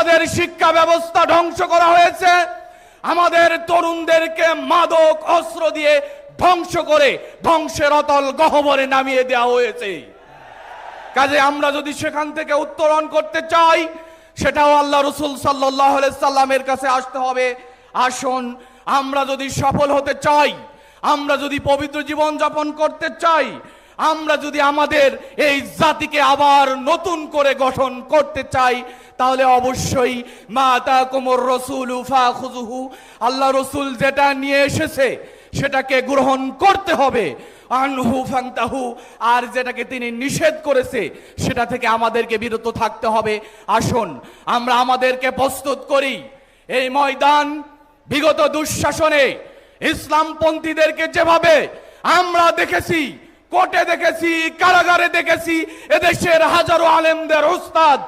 আমাদের শিক্ষা ব্যবস্থা ধ্বংস করা হয়েছে। আমাদের তরুণদেরকে মাদক, অস্ত্র দিয়ে ধ্বংস করে ধ্বংসের অতল গহবরে নামিয়ে দেওয়া হয়েছে। কাজে আমরা যদি সেখান থেকে উত্তরণ করতে চাই, সেটাও আল্লাহ রসুল সাল্লাহ সাল্লামের কাছে আসতে হবে। আসুন, আমরা যদি সফল হতে চাই, আমরা যদি পবিত্র জীবন যাপন করতে চাই আমরা যদি আমাদের এই জাতিকে আবার নতুন করে গঠন করতে চাই, তাহলে অবশ্যই মা তা কোমর রসুল উফা খুজুহু আল্লাহ রসুল যেটা নিয়ে এসেছে, সেটাকে গ্রহণ করতে হবে। আনহু ফাংতাহু, আর যেটাকে তিনি নিষেধ করেছে, সেটা থেকে আমাদেরকে বিরত থাকতে হবে। আসুন, আমরা আমাদেরকে প্রস্তুত করি। এই ময়দান বিগত দুঃশাসনে ইসলামপন্থীদেরকে যেভাবে আমরা দেখেছি কোর্টে দেখেছি, কারাগারে দেখেছি, এদেশের হাজারো আলেমদের উস্তাদ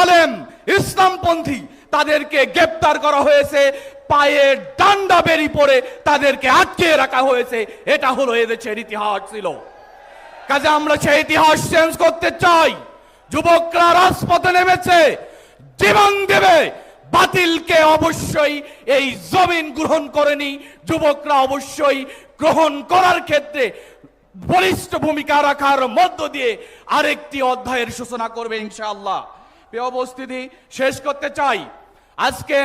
আলেম, ইসলামপন্থী, তাদেরকে গ্রেপ্তার করা হয়েছে, পায়ে ডান্ডা বেরি পড়ে তাদেরকে আটকে রাখা হয়েছে, এটা হলো এদেশের ইতিহাস ছিল। কাজে আমরা সেই ইতিহাস চেঞ্জ করতে চাই। যুবকরা রাজপথে নেমেছে, জীবন দেবে, বাতিলকে অবশ্যই এই জমিন গ্রহণ করেনি, যুবকরা অবশ্যই গ্রহণ করার ক্ষেত্রে বলিষ্ঠ ভূমিকা রাখার মধ্য দিয়ে আরেকটি অধ্যায়ের সূচনা করবে ইনশাআল্লাহ। প্রিয় উপস্থিতি, শেষ করতে চাই। আজকে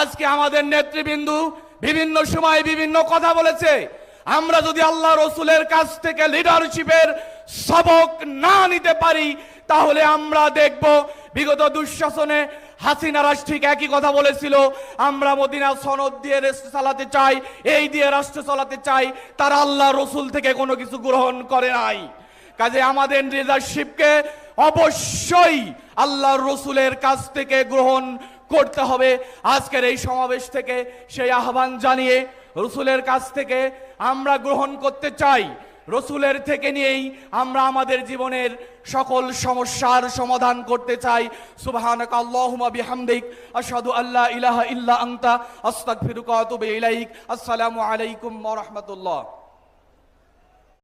আজকে আমাদের নেতৃবৃন্দু বিভিন্ন সময় বিভিন্ন কথা বলেছে। আমরা যদি আল্লাহ রসুলের কাছ থেকে লিডারশিপের সবক না নিতে পারি, তাহলে আমরা দেখব বিগত দুঃশাসনে হাসিনা রাজ ঠিক একই কথা বলেছিল, আমরা মদিনা সনদ দিয়ে রাষ্ট্র চালাতে চাই, এই দিয়ে রাষ্ট্র চালাতে চাই, তারা আল্লাহ রসুল থেকে কোনো কিছু গ্রহণ করে নাই। কাজে আমাদের লিডারশিপকে অবশ্যই আল্লাহ রসুলের কাছ থেকে গ্রহণ করতে হবে। আজকের এই সমাবেশ থেকে সেই আহ্বান জানিয়ে রসুলের কাছ থেকে আমরা গ্রহণ করতে চাই। রসুলের থেকে নিয়েই আমরা আমাদের জীবনের সকল সমস্যার সমাধান করতে চাই। সুবহানাকা আনতা। ইলাইক। আসসালামু আলাইকুম ওয়া